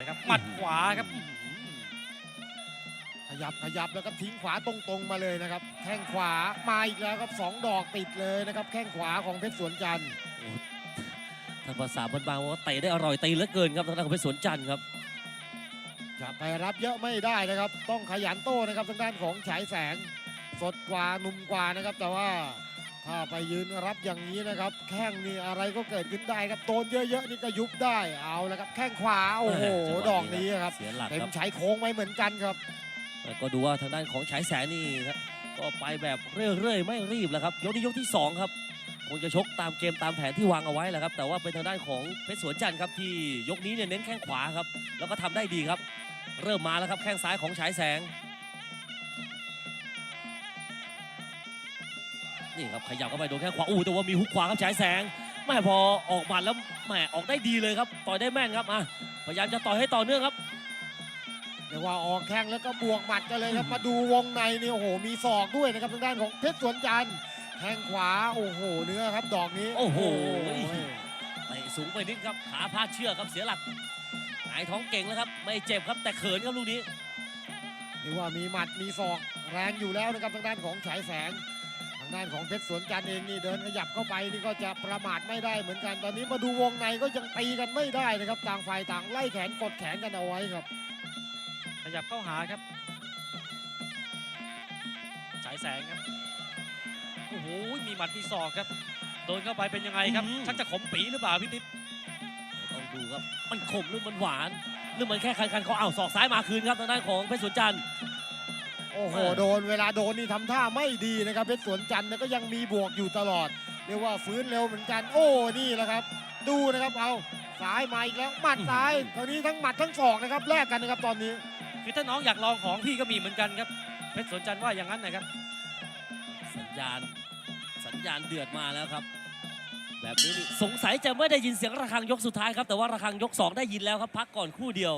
นะครับหมัดขวาครับ ขยับขยับแล้วก็ทิ้งขวาตรงๆมาเลยนะครับ แข้งขวามาอีกแล้วครับสองดอกติดเลยนะครับ แข้งขวาของเพชรสวนจันทร์ถ้าภาษาบ้านๆว่าเตะได้อร่อยตีเหลือเกินครับทางด้านของเพชรสวนจันทร์ครับจะไปรับเยอะไม่ได้นะครับ ต้องขยันโต้นะครับทางด้านของฉายแสง สดกว่าหนุ่มกว่านะครับ แต่ว่า ถ้าไปยืนรับอย่างนี้นะครับ แข้งนี่อะไรก็เกิดขึ้นได้ครับโดนเยอะๆนี่ก็ยุบได้เอาแล้วครับแข้งขวาโอ้โหจังหวะดอกนี้ครับเสียหลักเต็มครับใช้โค้งไว้เหมือนกันครับ แต่ก็ดูว่าทางด้านของฉายแสงนี่ครับก็ไปแบบเรื่อยๆไม่รีบแล้วครับยกนี้ยกที่สองครับคงจะชกตามเกมตามแผนที่วางเอาไว้แหละครับ แต่ว่าเป็นทางด้านของเพชรสวนจันทร์ครับที่ยกนี้เนี่ยเน้นแข้งขวาครับแล้วก็ทำได้ดีครับ เริ่มมาแล้วครับแข้งซ้ายของฉายแสง นี่ครับขยับเข้าไปโดนแข้งขวาอู้แต่ว่ามีฮุกขวาครับฉายแสงแม่พอออกหมัดแล้วแหมออกได้ดีเลยครับต่อยได้แม่นครับอะพยายามจะต่อยให้ต่อเนื่องครับเรียกว่าออกแข้งแล้วก็บวกหมัดกันเลยครับมาดูวงในนี่โอ้โหมีศอกด้วยนะครับทางด้านของเพชรสวนจันทร์แข้งขวาโอ้โหเนื้อครับดอกนี้โอ้โหเตะสูงไปนิดครับขาพลาดเชือกครับเสียหลักหงายท้องเก่งแล้วครับ ไม่เจ็บครับแต่เขินครับลูกนี้เรียกว่ามีหมัดมีศอกแรงอยู่แล้วนะครับทางด้านของฉายแสงทางด้านของเพชรสวนจันทร์เองนี่เดินขยับเข้าไปนี่ก็จะประมาทไม่ได้เหมือนกันตอนนี้มาดูวงในก็ยังตีกันไม่ได้นะครับต่างฝ่ายต่างไล่แขนกดแขนกันเอาไว้ครับ ขยับเข้าหาครับฉายแสงครับโอ้โหมีหมัดมีศอกครับโดนเข้าไปเป็นยังไงครับอืมชักจะขมปีหรือเปล่าพี่ติ๊บต้องดูครับมันขมหรือมันหวานหรือมันแค่คันคันๆเขาอ้าวศอกซ้ายมาคืนครับทางด้านของเพชรสวนจันทร์ โอ้โหเออโดนเวลาโดนนี่ทำท่าไม่ดีนะครับเพชรสวนจันทร์เนี่ยก็ยังมีบวกอยู่ตลอด เรียกว่าฟื้นเร็วเหมือนกัน โอ้นี่แหละครับ ดูนะครับเอาซ้ายมาอีกแล้วหมัดซ้ายตอนนี้ทั้งหมัดทั้งศอกนะครับแลกกันนะครับตอนนี้คือถ้าน้องอยากลองของพี่ก็มีเหมือนกันครับเพชรสวนจันทร์ว่าอย่างนั้นนะครับ สัญญาณสัญญาณเดือดมาแล้วครับ แบบนี้นี่สงสัยจะไม่ได้ยินเสียงระฆังยกสุดท้ายครับแต่ว่าระฆังยกสองได้ยินแล้วครับพักก่อนครู่เดียว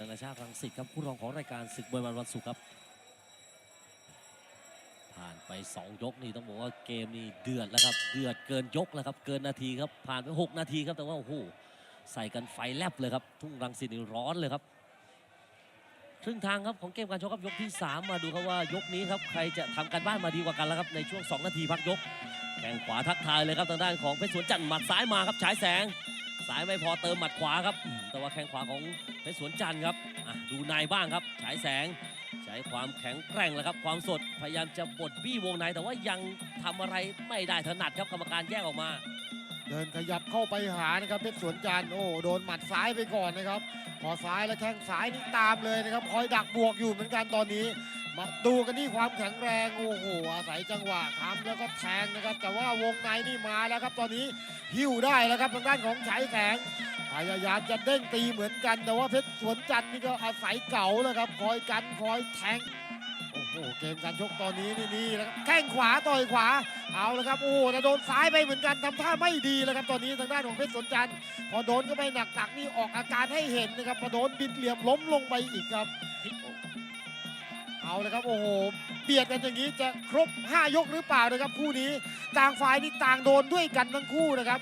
นานาชาติรังสิตครับผู้รองของรายการศึกมวยมันวันศุกร์ครับ ผ่านไป 2 ยกนี่ต้องบอกว่าเกมนี่เดือดแล้วครับเดือดเกินยกแล้วครับเกินนาทีครับผ่านไป 6 นาทีครับแต่ว่าโอ้โหใส่กันไฟแลบเลยครับทุ่งรังสิตนี่ร้อนเลยครับครึ่งทางครับของเกมการชกครับยกที่ 3 มาดูครับว่ายกนี้ครับใครจะทำการบ้านมาดีกว่ากันแล้วครับในช่วง 2 นาทีพักยกแข้งขวาทักทายเลยครับทางด้านของเพชรสวนจันทร์หมัดซ้ายมาครับฉายแสงซ้ายไม่พอเติมหมัดขวาครับ แต่ว่าแข้งขวาของเพชรสวนจันทร์ครับดูในบ้างครับฉายแสงใช้ความแข็งแกร่งแล้วครับ ความสดพยายามจะบดบี้วงในแต่ว่ายังทำอะไรไม่ได้ถนัดครับกรรมการแยกออกมา เดินขยับเข้าไปหานะครับเพชรสวนจันทร์โอ้โดนหมัดซ้ายไปก่อนนะครับพอซ้ายแล้วแข้งซ้ายนี่ตามเลยนะครับคอยดักบวกอยู่เหมือนกันตอนนี้มาดูกันที่ความแข็งแรงโอ้โหอาศัยจังหวะทำแล้วก็แทงนะครับ แต่ว่าวงในนี่มาแล้วครับตอนนี้หิ้วได้แล้วครับทางด้านของฉายแสง พยายามจะเด้งตีเหมือนกัน แต่ว่าเพชรสวนจันทร์นี่ก็อาศัยเก่าแล้วครับ คอยกันคอยแทง โอ้โห เกมการชกตอนนี้นี่นี่แล้วครับแข้งขวาต่อยขวา เอาแล้วครับ โอ้โหแต่โดนซ้ายไปเหมือนกันทำท่าไม่ดีแล้วครับ ตอนนี้ทางด้านของเพชรสนจันทร์พอโดนก็ไปหนักๆนี่ออกอาการให้เห็นนะครับพอโดนบิดเหลี่ยมล้มลงไปอีกครับ เอาเลยครับ โอ้โห บียดกันอย่างนี้จะครบ 5 ยกหรือเปล่านะครับคู่นี้ต่างฝ่ายนี่ต่างโดนด้วยกันทั้งคู่นะครับ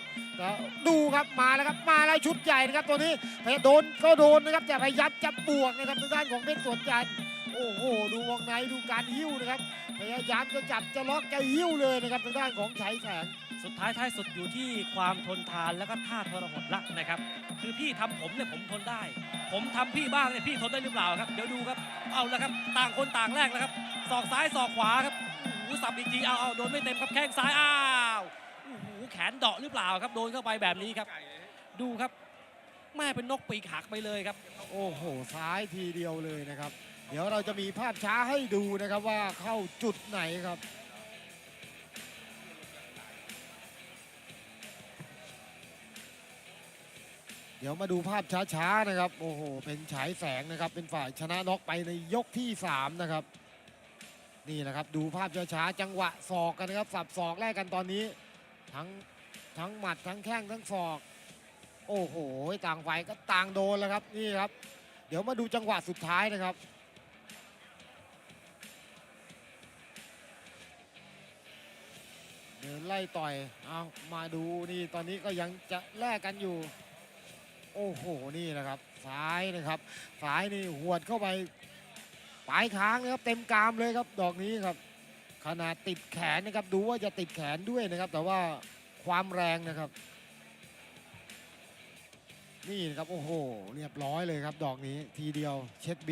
ดูครับมาแล้วครับมาแล้วชุดใหญ่นะครับตัวนี้พยายามโดนก็โดนนะครับแต่พยายามจะบวกนะครับทางด้านของเพชรสวนจันทร์ โอ้โห ดูวงในดูการหิ้วนะครับ พยายามจะจับจะล็อกจะหิ้วเลยนะครับทางด้านของฉายแสง สุดท้ายท้ายสุดอยู่ที่ความทนทานแล้วก็ท่าทรหดละนะครับ คือพี่ทำผมเนี่ยผมทนได้ ผมทำพี่บ้างเนี่ยพี่ทนได้หรือเปล่าครับเดี๋ยวดูครับเอาแล้วครับต่างคนต่างแรกแล้วครับศอกซ้ายศอกขวาครับโอ้โหสับอีกทีเอาเอาโดนไม่เต็มครับแข้งซ้ายอ้าวโอ้โหแขนเดาะหรือเปล่าครับโดนเข้าไปแบบนี้ครับ ดูครับแม่เป็นนกปีกหักไปเลยครับ โอ้โหซ้ายทีเดียวเลยนะครับ เดี๋ยวเราจะมีภาพช้าให้ดูนะครับว่าเข้าจุดไหนครับเดี๋ยวมาดูภาพช้าๆนะครับ โอ้โห เป็นฉายแสงนะครับ เป็นฝ่ายชนะน็อกไปในยกที่ 3 นะครับ นี่นะครับ ดูภาพช้าๆ จังหวะศอกกันนะครับ สับศอกแรกกันตอนนี้ ทั้งทั้งหมัดทั้งแข้งทั้งศอก โอ้โห ต่างฝ่ายก็ต่างโดนแล้วครับ นี่ครับ เดี๋ยวมาดูจังหวะสุดท้ายนะครับ ไล่ต่อยเอามาดูนี่ตอนนี้ก็ยังจะแลกกันอยู่ โอ้โหนี่นะครับซ้ายนะครับซ้ายนี่หวดเข้าไปปลายค้างนะครับเต็มกรามเลยครับดอกนี้ครับ ขนาดติดแขนนะครับดูว่าจะติดแขนด้วยนะครับ แต่ว่าความแรงนะครับ นี่นะครับโอ้โหเรียบร้อยเลยครับ ดอกนี้ทีเดียวเช็ดบิ